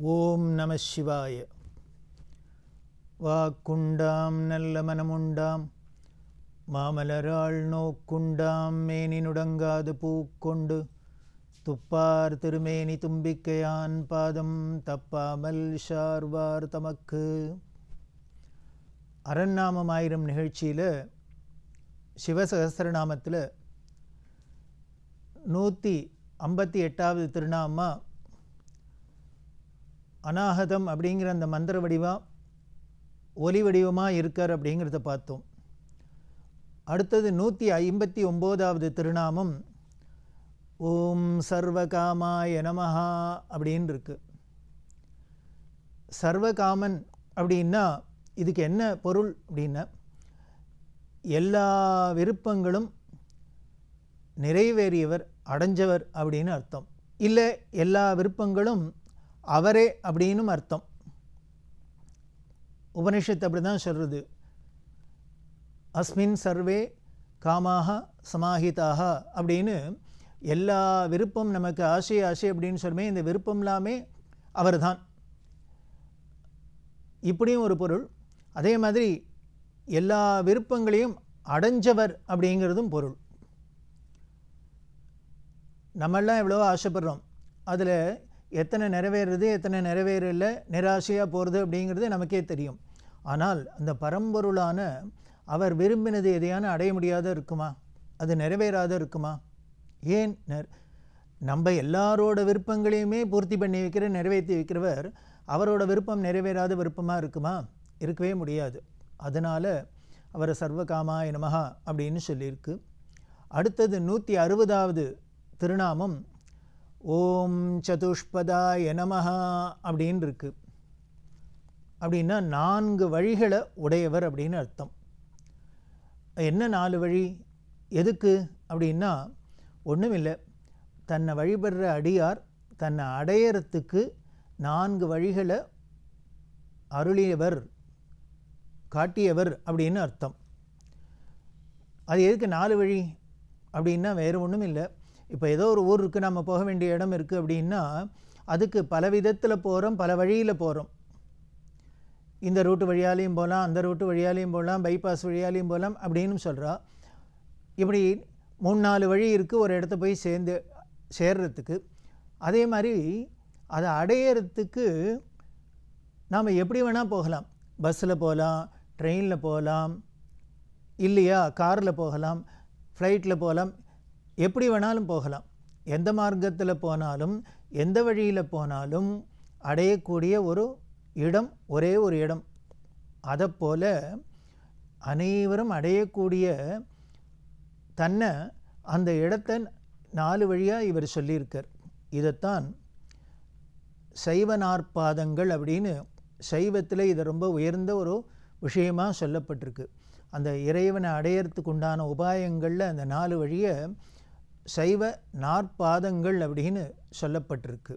ஓம் நம சிவாய. வாக்குண்டாம் நல்ல மனமுண்டாம். மாமலராள் நோக்குண்டாம் மேனி நுடங்காது பூக்கொண்டு. துப்பார் திருமேனி தும்பிக்கையான் பாதம் தப்பாமல் ஷார்வார் தமக்கு. அரண்நாமம் ஆயிரம் நிகழ்ச்சியில் சிவசகசிரநாமத்தில் நூற்றி ஐம்பத்தி எட்டாவது திருநாமா அநாகதம் அப்படிங்கிற அந்த மந்திர வடிவம் ஒலி வடிவமாக இருக்கார் அப்படிங்கிறத பார்த்தோம். அடுத்தது நூற்றி ஐம்பத்தி ஒம்போதாவது திருநாமம் ஓம் சர்வகாமாய நமஹா அப்படின்னு இருக்கு. சர்வகாமன் அப்படின்னா இதுக்கு என்ன பொருள் அப்படின்னா எல்லா விருப்பங்களும் நிறைவேறியவர் அடைஞ்சவர் அப்படின்னு அர்த்தம். இல்லை எல்லா விருப்பங்களும் அவரே அப்படின்னும் அர்த்தம். உபனிஷத்து அப்படி தான் சொல்கிறது அஸ்மின் சர்வே காமாக சமாஹிதாக அப்படின்னு எல்லா விருப்பம் நமக்கு ஆசை ஆசை அப்படின்னு சொல்லுமே இந்த விருப்பம் எல்லாமே அவர் தான் இப்படியும் ஒரு பொருள். அதே மாதிரி எல்லா விருப்பங்களையும் அடைஞ்சவர் அப்படிங்கிறதும் பொருள். நம்மெல்லாம் எவ்வளோ ஆசைப்படுறோம். அதில் எத்தனை நிறைவேறுறது எத்தனை நிறைவேறல நிராசையாக போகிறது அப்படிங்கிறது நமக்கே தெரியும். ஆனால் அந்த பரம்பொருளான அவர் விரும்பினது எதையான அடைய முடியாத இருக்குமா? அது நிறைவேறாத இருக்குமா? ஏன் நம்ம எல்லாரோட விருப்பங்களையுமே பூர்த்தி பண்ணி வைக்கிற நிறைவேற்றி வைக்கிறவர் அவரோட விருப்பம் நிறைவேறாத விருப்பமாக இருக்குமா? இருக்கவே முடியாது. அதனால் அவரை சர்வகாமாய நமஹா அப்படின்னு சொல்லியிருக்கு. அடுத்தது நூற்றி அறுபதாவது திருநாமம் ஓம் சதுஷ்பதாய நமஹா அப்படின்னு இருக்கு அப்படின்னா நான்கு வழிகளை உடையவர் அப்படின்னு அர்த்தம். என்ன நாலு வழி? எதுக்கு? அப்படின்னா ஒன்றும் இல்லை தன்னை வழிபடுற அடியார் தன்னை அடையறத்துக்கு நான்கு வழிகளை அருளியவர் காட்டியவர் அப்படின்னு அர்த்தம். அது எதுக்கு நாலு வழி? அப்படின்னா வேறு ஒன்றும் இல்லை இப்போ ஏதோ ஒரு ஊர் இருக்குது நம்ம போக வேண்டிய இடம் இருக்குது அப்படின்னா அதுக்கு பல விதத்தில் போகிறோம் பல வழியில் போகிறோம் இந்த ரூட்டு வழியாலையும் போகலாம் அந்த ரூட்டு வழியாலையும் போகலாம் பைபாஸ் வழியாலையும் போகலாம் அப்படின்னு சொல்கிறா இப்படி மூணு நாலு வழி இருக்குது ஒரு இடத்த போய் சேர்ந்து சேர்றதுக்கு. அதே மாதிரி அதை அடையிறதுக்கு நாம் எப்படி வேணால் போகலாம். பஸ்ஸில் போகலாம் ட்ரெயினில் போகலாம் இல்லையா காரில் போகலாம் ஃப்ளைட்டில் போகலாம். எப்படி வேணாலும் போகலாம். எந்த மார்க்கத்தில் போனாலும் எந்த வழியில் போனாலும் அடையக்கூடிய ஒரு இடம் ஒரே ஒரு இடம். அதைப்போல் அனைவரும் அடையக்கூடிய தன்னை அந்த இடத்தை நாலு வழியாக இவர் சொல்லியிருக்கார். இதைத்தான் சைவ நாற்பாதங்கள் அப்படின்னு சைவத்தில் இது ரொம்ப உயர்ந்த ஒரு விஷயமாக சொல்லப்பட்டிருக்கு. அந்த இறைவனை அடையறதுக்கு உண்டான உபாயங்களில் அந்த நாலு வழியை சைவ நாற்பாதங்கள் அப்படின்னு சொல்லப்பட்டிருக்கு.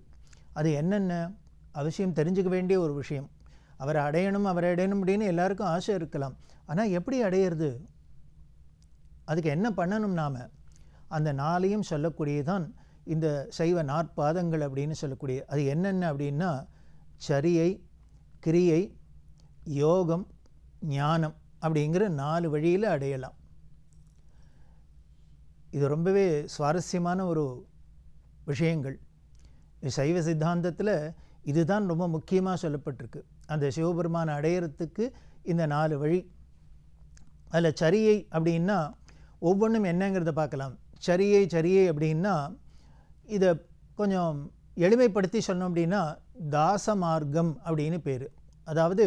அது என்னென்ன? அவசியம் தெரிஞ்சுக்க வேண்டிய ஒரு விஷயம். அவரை அடையணும் அவரை அடையணும் அப்படின்னு எல்லாருக்கும் ஆசை இருக்கலாம். ஆனால் எப்படி அடையிறது? அதுக்கு என்ன பண்ணணும் நாம்? அந்த நாளையும் சொல்லக்கூடியதான் இந்த சைவ நாற்பாதங்கள் அப்படின்னு சொல்லக்கூடிய அது என்னென்ன அப்படின்னா சரியை கிரியை யோகம் ஞானம் அப்படிங்கிற நாலு வழியில் அடையலாம். இது ரொம்பவே சுவாரஸ்யமான ஒரு விஷயங்கள். சைவ சித்தாந்தத்தில் இதுதான் ரொம்ப முக்கியமாக சொல்லப்பட்டிருக்கு. அந்த சிவபெருமானை அடையிறதுக்கு இந்த நாலு வழி. அதில் சரியை அப்படின்னா ஒவ்வொன்றும் என்னங்கிறத பார்க்கலாம். சரியை சரியை அப்படின்னா இதை கொஞ்சம் எளிமைப்படுத்தி சொன்னோம் அப்படின்னா தாச மார்க்கம் அப்படின்னு பேர். அதாவது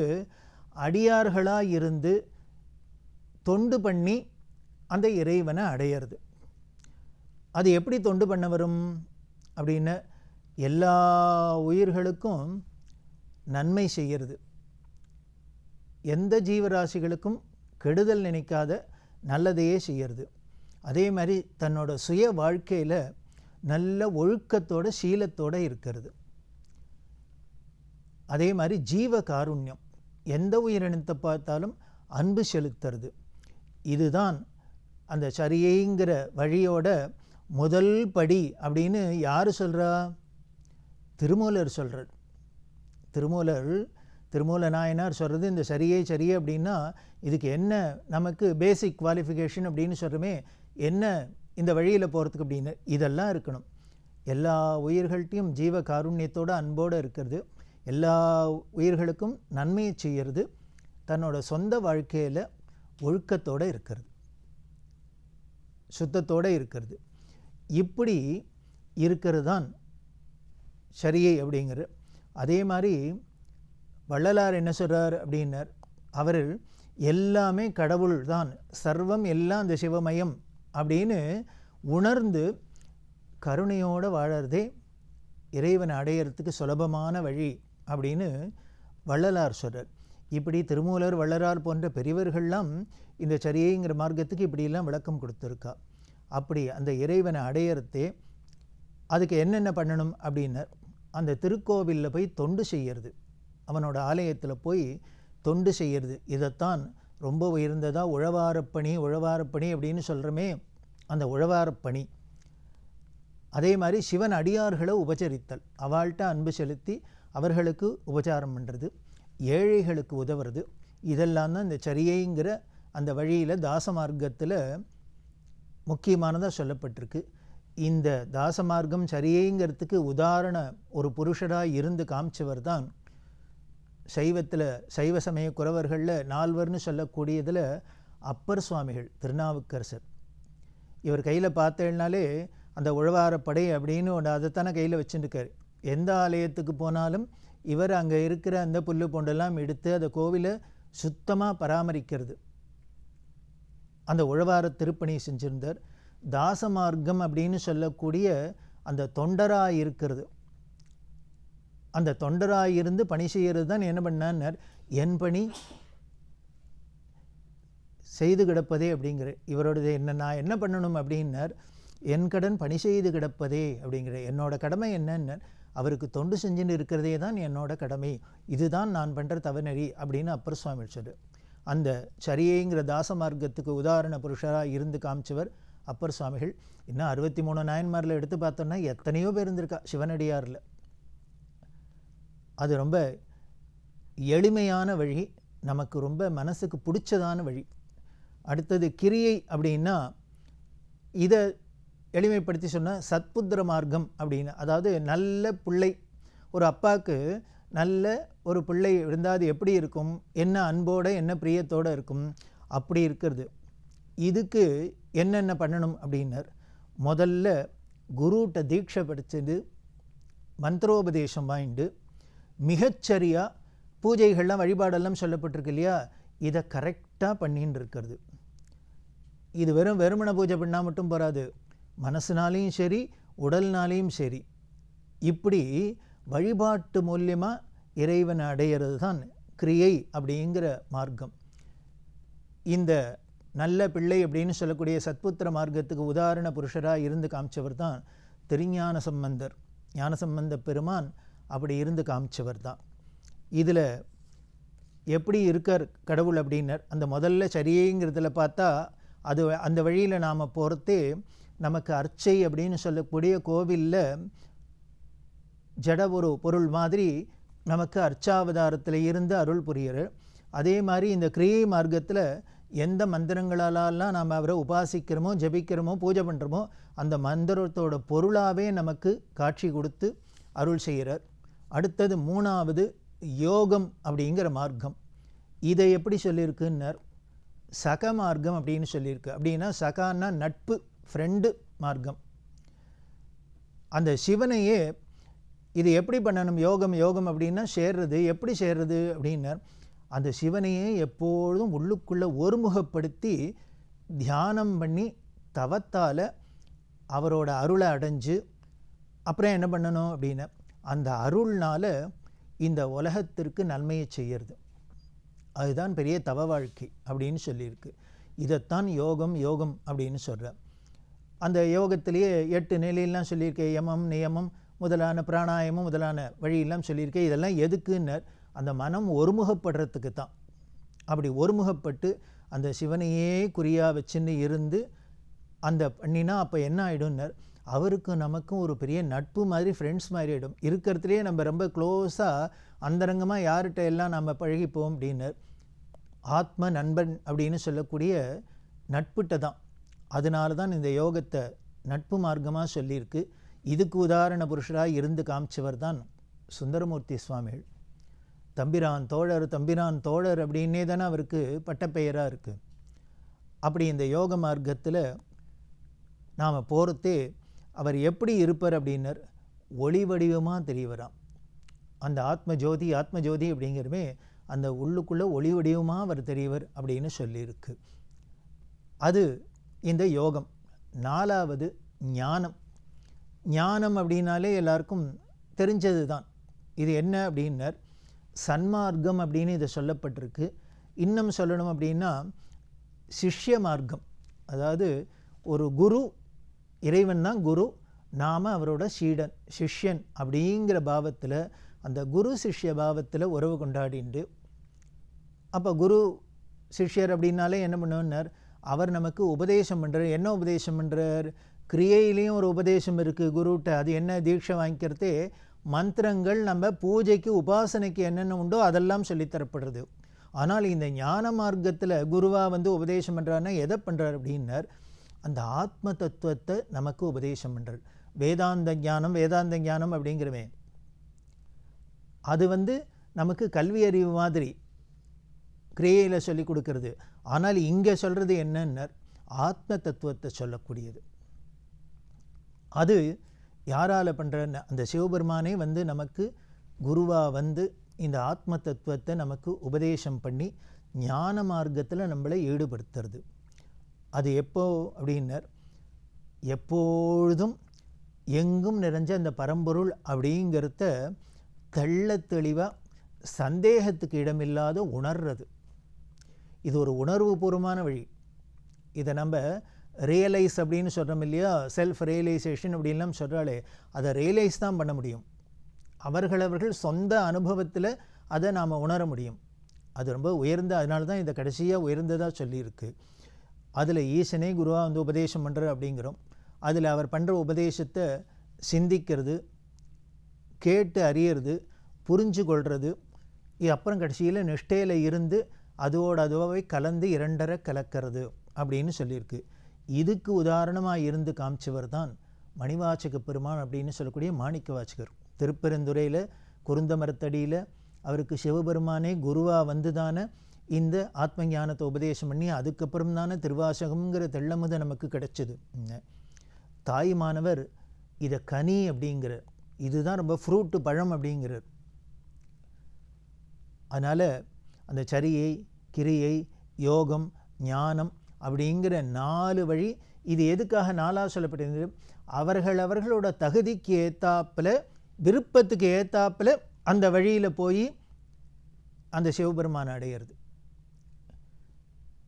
அடியார்களாக இருந்து தொண்டு பண்ணி அந்த இறைவனை அடையிறது. அது எப்படி தொண்டு பண்ண வரும் அப்படின்னு எல்லா உயிர்களுக்கும் நன்மை செய்கிறது. எந்த ஜீவராசிகளுக்கும் கெடுதல் நினைக்காத நல்லதையே செய்கிறது. அதே மாதிரி தன்னோட சுய வாழ்க்கையில் நல்ல ஒழுக்கத்தோட சீலத்தோடு இருக்கிறது. அதே மாதிரி ஜீவ காருண்யம். எந்த உயிரினத்தை பார்த்தாலும் அன்பு செலுத்துறது. இதுதான் அந்த சரியைங்கிற வழியோட முதல் படி அப்படின்னு யார் சொல்கிறா திருமூலர் சொல்கிறார் திருமூலர் திருமூல நாயனார் சொல்கிறது இந்த சரியே சரியே அப்படின்னா இதுக்கு என்ன நமக்கு பேசிக் குவாலிஃபிகேஷன் அப்படின்னு சொல்கிறோமே என்ன இந்த வழியில் போகிறதுக்கு அப்படின்னு இதெல்லாம் இருக்கணும். எல்லா உயிர்கள்ட்டையும் ஜீவ காருண்யத்தோட அன்போடு இருக்கிறது. எல்லா உயிர்களுக்கும் நன்மையை செய்கிறது தன்னோட சொந்த வாழ்க்கையில் ஒழுக்கத்தோடு இருக்கிறது. சுத்தத்தோடு இருக்கிறது. இப்படி இருக்கிறது தான் சரியை அப்படிங்கிற. அதே மாதிரி வள்ளலார் என்ன சொல்கிறார் அப்படின்னார். அவர் எல்லாமே கடவுள் தான் சர்வம் எல்லாம் அந்த சிவமயம் அப்படின்னு உணர்ந்து கருணையோடு வாழறதே இறைவனை அடையிறதுக்கு சுலபமான வழி அப்படின்னு வள்ளலார் சொல்கிறார் இப்படி திருமூலர் வள்ளலார் போன்ற பெரியவர்கள்லாம் இந்த சரியைங்கிற மார்க்கத்துக்கு இப்படியெல்லாம் விளக்கம் கொடுத்துருக்கா. அப்படி அந்த இறைவனை அடையிறதே அதுக்கு என்னென்ன பண்ணணும் அப்படின்னு அந்த திருக்கோவிலில் போய் தொண்டு செய்யறது. அவனோட ஆலயத்தில் போய் தொண்டு செய்யறது. இதைத்தான் ரொம்ப உயர்ந்ததாக உழவாரப்பணி உழவாரப்பணி அப்படின்னு சொல்கிறோமே அந்த உழவாரப்பணி அதே மாதிரி சிவன் அடியார்களை உபச்சரித்தல். அவள்கிட்ட அன்பு செலுத்தி அவர்களுக்கு உபச்சாரம் பண்ணுறது ஏழைகளுக்கு உதவுறது. இதெல்லாம் தான் இந்த சரியைங்கிற அந்த வழியில் தாச மார்க்கத்தில் முக்கியமானதாக சொல்லப்பட்டிருக்கு. இந்த தாச மார்க்கம் சரியேங்கிறதுக்கு உதாரண ஒரு புருஷராக இருந்து காமிச்சவர் தான் சைவத்தில் சைவ சமய குறவர்களில் நால்வர்னு சொல்லக்கூடியதில் அப்பர் சுவாமிகள் திருநாவுக்கரசர். இவர் கையில் பார்த்தேன்னாலே அந்த உழவாரப்படை அப்படின்னு ஒன்று அதைத்தானே கையில் வச்சுருக்காரு. எந்த ஆலயத்துக்கு போனாலும் இவர் அங்கே இருக்கிற அந்த புல்லு பொண்டெல்லாம் எடுத்து அந்த கோவிலை சுத்தமாக பராமரிக்கிறது. அந்த உழவார திருப்பணி செஞ்சிருந்தார். தாச மார்க்கம் அப்படின்னு சொல்லக்கூடிய அந்த தொண்டராக இருக்கிறது. அந்த தொண்டராக இருந்து பணி செய்கிறது தான் என்ன பண்ணார் என் பணி செய்து கிடப்பதே அப்படிங்கிற இவரோடது என்ன நான் என்ன பண்ணணும் அப்படின்னார். என் கடன் பணி செய்து கிடப்பதே அப்படிங்கிற என்னோட கடமை என்னன்னு அவருக்கு தொண்டு செஞ்சுன்னு இருக்கிறதே தான் என்னோட கடமை. இதுதான் நான் பண்ணுற தவநெறி அப்படின்னு அப்பர் சுவாமி சொல்லு அந்த சரியைங்கிற தாச மார்க்கத்துக்கு உதாரண புருஷராக இருந்து காமிச்சவர் அப்பர் சுவாமிகள். இன்னும் அறுபத்தி மூணு நாயன்மாரில் எடுத்து பார்த்தோன்னா எத்தனையோ பேர் இருந்திருக்கா சிவனடியாரில். அது ரொம்ப எளிமையான வழி நமக்கு ரொம்ப மனசுக்கு பிடிச்சதான வழி. அடுத்தது கிரியை அப்படின்னா இதை எளிமைப்படுத்தி சொன்னால் சத்புத்திர மார்க்கம் அப்படின்னு. அதாவது நல்ல பிள்ளை. ஒரு அப்பாவுக்கு நல்ல ஒரு பிள்ளை இருந்தால் அது எப்படி இருக்கும்? என்ன அன்போடு என்ன பிரியத்தோடு இருக்கும்? அப்படி இருக்கிறது. இதுக்கு என்னென்ன பண்ணணும் அப்படின்னார். முதல்ல குருட்ட தீட்சை படித்தது மந்திரோபதேசம் வாங்கிட்டு மிகச்சரியாக பூஜைகள்லாம் வழிபாடெல்லாம் சொல்லப்பட்டிருக்கு இல்லையா? இதை கரெக்டாக பண்ணின்னு இருக்கிறது. இது வெறும் வெறுமன பூஜை பண்ணால் மட்டும் போகாது மனசுனாலையும் சரி உடல்னாலையும் சரி. இப்படி வழிபாட்டு மூலியமாக இறைவனை அடையிறது தான் கிரியை அப்படிங்கிற மார்க்கம். இந்த நல்ல பிள்ளை அப்படின்னு சொல்லக்கூடிய சத்புத்திர மார்க்கத்துக்கு உதாரண புருஷராக இருந்து காமிச்சவர் தான் திருஞான சம்பந்தர். ஞானசம்பந்த பெருமான் அப்படி இருந்து காமிச்சவர் தான். இதில் எப்படி இருக்கார் கடவுள் அப்படின்னர். அந்த முதல்ல சரியைங்கிறதுல பார்த்தா அது அந்த வழியில் நாம் போகிறதே நமக்கு அர்ச்சை அப்படின்னு சொல்லக்கூடிய கோவிலில் ஜட ஒரு பொருள் மாதிரி நமக்கு அர்ச்சாவதாரத்தில் இருந்து அருள் புரியிறார் அதே மாதிரி இந்த கிரியை மார்க்கத்தில் எந்த மந்திரங்களாலெல்லாம் நாம் அவரை உபாசிக்கிறோமோ ஜபிக்கிறோமோ பூஜை பண்ணுறோமோ அந்த மந்திரத்தோட பொருளாகவே நமக்கு காட்சி கொடுத்து அருள் செய்கிறார். அடுத்தது மூணாவது யோகம் அப்படிங்கிற மார்க்கம். இதை எப்படி சொல்லியிருக்குன்னர்? சக மார்க்கம் அப்படின்னு சொல்லியிருக்கு. அப்படின்னா சகான்னா நட்பு ஃப்ரெண்டு மார்க்கம். அந்த சிவனையே இது எப்படி பண்ணணும்? யோகம் யோகம் அப்படின்னா சேர்றது. எப்படி சேர்றது அப்படின்னார். அந்த சிவனையே எப்பொழுதும் உள்ளுக்குள்ளே ஒருமுகப்படுத்தி தியானம் பண்ணி தவத்தால் அவரோட அருளை அடைஞ்சு அப்புறம் என்ன பண்ணணும் அப்படின்னா அந்த அருள்னால் இந்த உலகத்திற்கு நன்மையை செய்யறது. அதுதான் பெரிய தவ வாழ்க்கை அப்படின்னு சொல்லியிருக்கு. இதைத்தான் யோகம் யோகம் அப்படின்னு சொல்கிறேன் அந்த யோகத்திலேயே எட்டு நிலையெல்லாம் சொல்லியிருக்கேன் யமம் நியமம் முதலான பிராணாயமம் முதலான வழியெல்லாம் சொல்லியிருக்கேன் இதெல்லாம் எதுக்குன்னர் அந்த மனம் ஒருமுகப்படுறதுக்கு தான். அப்படி ஒருமுகப்பட்டு அந்த சிவனையே குறியாக வச்சுன்னு இருந்து அந்த பண்ணினா அப்போ என்ன ஆகிடும்னர் அவருக்கும் நமக்கும் ஒரு பெரிய நட்பு மாதிரி ஃப்ரெண்ட்ஸ் மாதிரி ஆகிடும் இருக்கிறதுலேயே நம்ம ரொம்ப க்ளோஸாக அந்தரங்கமாக யார்கிட்ட எல்லாம் நம்ம பழகிப்போம் அப்படின்னு ஆத்ம நண்பன் அப்படின்னு சொல்லக்கூடிய நட்புட்ட தான். அதனால தான் இந்த யோகத்தை நட்பு மார்க்கமாக சொல்லியிருக்கு. இதுக்கு உதாரண புருஷராக இருந்து காமிச்சவர் தான் சுந்தரமூர்த்தி சுவாமிகள். தம்பிரான் தோழர் தம்பிரான் தோழர் அப்படின்னே தானே அவருக்கு பட்டப்பெயராக இருக்குது அப்படி இந்த யோக மார்க்கத்தில் நாம் போகிறதே அவர் எப்படி இருப்பார் அப்படின்னர் ஒளி வடிவமாக தெரியவராம். அந்த ஆத்ம ஜோதி ஆத்ம ஜோதி அப்படிங்கிறமே அந்த உள்ளுக்குள்ளே ஒளி வடிவமாக அவர் தெரியவர் அப்படின்னு சொல்லியிருக்கு. அது இந்த யோகம். நாலாவது ஞானம். ஞானம் அப்படின்னாலே எல்லாருக்கும் தெரிஞ்சது தான் இது என்ன அப்படின்னர்? சன்மார்க்கம் அப்படின்னு இதை சொல்லப்பட்டிருக்கு. இன்னும் சொல்லணும் அப்படின்னா சிஷ்ய மார்க்கம் அதாவது ஒரு குரு இறைவன் தான் குரு நாம் அவரோட சீடன் சிஷ்யன் அப்படிங்கிற பாவத்தில் அந்த குரு சிஷ்ய பாவத்தில் உறவு கொண்டாடிண்டு அப்போ குரு சிஷ்யர் அப்படின்னாலே என்ன பண்ணுவார் அவர் நமக்கு உபதேசம் பண்ணுறார் என்ன உபதேசம் பண்ணுறார் கிரியையிலையும் ஒரு உபதேசம் இருக்குது குருட்ட அது என்ன தீட்சை வாங்கிக்கிறது? மந்திரங்கள் நம்ம பூஜைக்கு உபாசனைக்கு என்னென்ன உண்டோ அதெல்லாம் சொல்லித்தரப்படுறது ஆனால் இந்த ஞான மார்க்கத்தில் குருவாக வந்து உபதேசம் பண்ணுறாருன்னா எதை பண்ணுறார் அப்படின்னார்? அந்த ஆத்ம தத்துவத்தை நமக்கு உபதேசம் பண்ணுறார் வேதாந்த ஞானம் வேதாந்த ஞானம் அப்படிங்கிறவே அது வந்து நமக்கு கல்வி அறிவு மாதிரி கிரியையில் சொல்லி கொடுக்கறது. ஆனால் இங்கே சொல்கிறது என்னன்னர்? ஆத்ம தத்துவத்தை சொல்லக்கூடியது. அது யாரால் பண்ணுற அந்த சிவபெருமானே வந்து நமக்கு குருவாக வந்து இந்த ஆத்ம தத்துவத்தை நமக்கு உபதேசம் பண்ணி ஞான மார்க்கத்தில் நம்மளை ஈடுபடுத்துறது. அது எப்போ அப்படின்னர்? எப்பொழுதும் எங்கும் நிறைஞ்ச அந்த பரம்பொருள் அப்படிங்கிறத தெள்ள தெளிவாக சந்தேகத்துக்கு இடமில்லாத உணர்றது. இது ஒரு உணர்வுபூர்வமான வழி. இதை நம்ம ரியலைஸ் அப்படின்னு சொல்கிறோம் இல்லையா? செல்ஃப் ரியலைசேஷன் அப்படின்லாம் சொல்கிறாளே அதை ரியலைஸ் தான் பண்ண முடியும். அவர்களவர்கள் சொந்த அனுபவத்தில் அதை நாம் உணர முடியும். அது ரொம்ப உயர்ந்த அதனால தான் இதை கடைசியாக உயர்ந்ததாக சொல்லியிருக்கு. அதில் ஈசனே குருவாக வந்து உபதேசம் பண்ணுற அப்படிங்கிறோம். அதில் அவர் பண்ணுற உபதேசத்தை சிந்திக்கிறது கேட்டு அறியறது புரிஞ்சு கொள்வது அப்புறம் கடைசியில் நிஷ்டையில் இருந்து அதோடு அதுவாகவே கலந்து இரண்டரை கலக்கிறது அப்படின்னு சொல்லியிருக்கு. இதுக்கு உதாரணமாக இருந்து காமிச்சவர் தான் மணிவாச்சக பெருமான் அப்படின்னு சொல்லக்கூடிய மாணிக்க வாச்சகர் திருப்பெருந்துறையில் குருந்த மரத்தடியில் அவருக்கு சிவபெருமானே குருவாக வந்து தானே இந்த ஆத்ம ஞானத்தை உபதேசம் பண்ணி அதுக்கப்புறம் தானே திருவாசகம்ங்கிற தெள்ளமுதை நமக்கு கிடைச்சது. தாய்மானவர் இதை கனி அப்படிங்கிற இதுதான் ரொம்ப ஃப்ரூட்டு பழம் அப்படிங்கிறார். அதனால் அந்த சரியை கிரியை யோகம் ஞானம் அப்படிங்கிற நாலு வழி இது எதுக்காக நாளாக சொல்லப்பட்டிருந்தது? அவர்கள் அவர்களோட தகுதிக்கு ஏத்தாப்பில் விருப்பத்துக்கு ஏத்தாப்பில் அந்த வழியில் போய் அந்த சிவபெருமான் அடையிறது.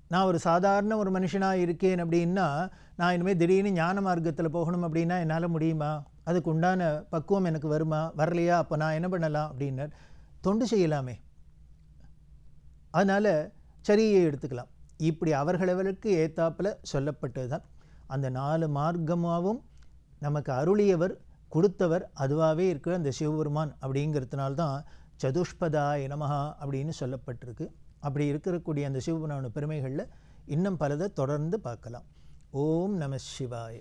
நான் ஒரு சாதாரண ஒரு மனுஷனாக இருக்கேன் அப்படின்னா நான் இனிமேல் திடீர்னு ஞான மார்க்கத்தில் போகணும் அப்படின்னா என்னால் முடியுமா? அதுக்கு உண்டான பக்குவம் எனக்கு வருமா? வரலையா? அப்போ நான் என்ன பண்ணலாம்? அப்படின்னா தொண்டு செய்யலாமே. அதனால் சரியை எடுத்துக்கலாம். இப்படி அவர்களவர்களுக்கு ஏத்தாப்பில் சொல்லப்பட்டது தான் அந்த நாலு மார்க்கமாகவும் நமக்கு அருளியவர் கொடுத்தவர் அதுவாகவே இருக்கிற அந்த சிவபெருமான் அப்படிங்கிறதுனால்தான் சதுஷ்பதாய நமஹா அப்படின்னு சொல்லப்பட்டிருக்கு. அப்படி இருக்கக்கூடிய அந்த சிவபெருமான பெருமைகளில் இன்னும் பலதை தொடர்ந்து பார்க்கலாம். ஓம் நம சிவாய.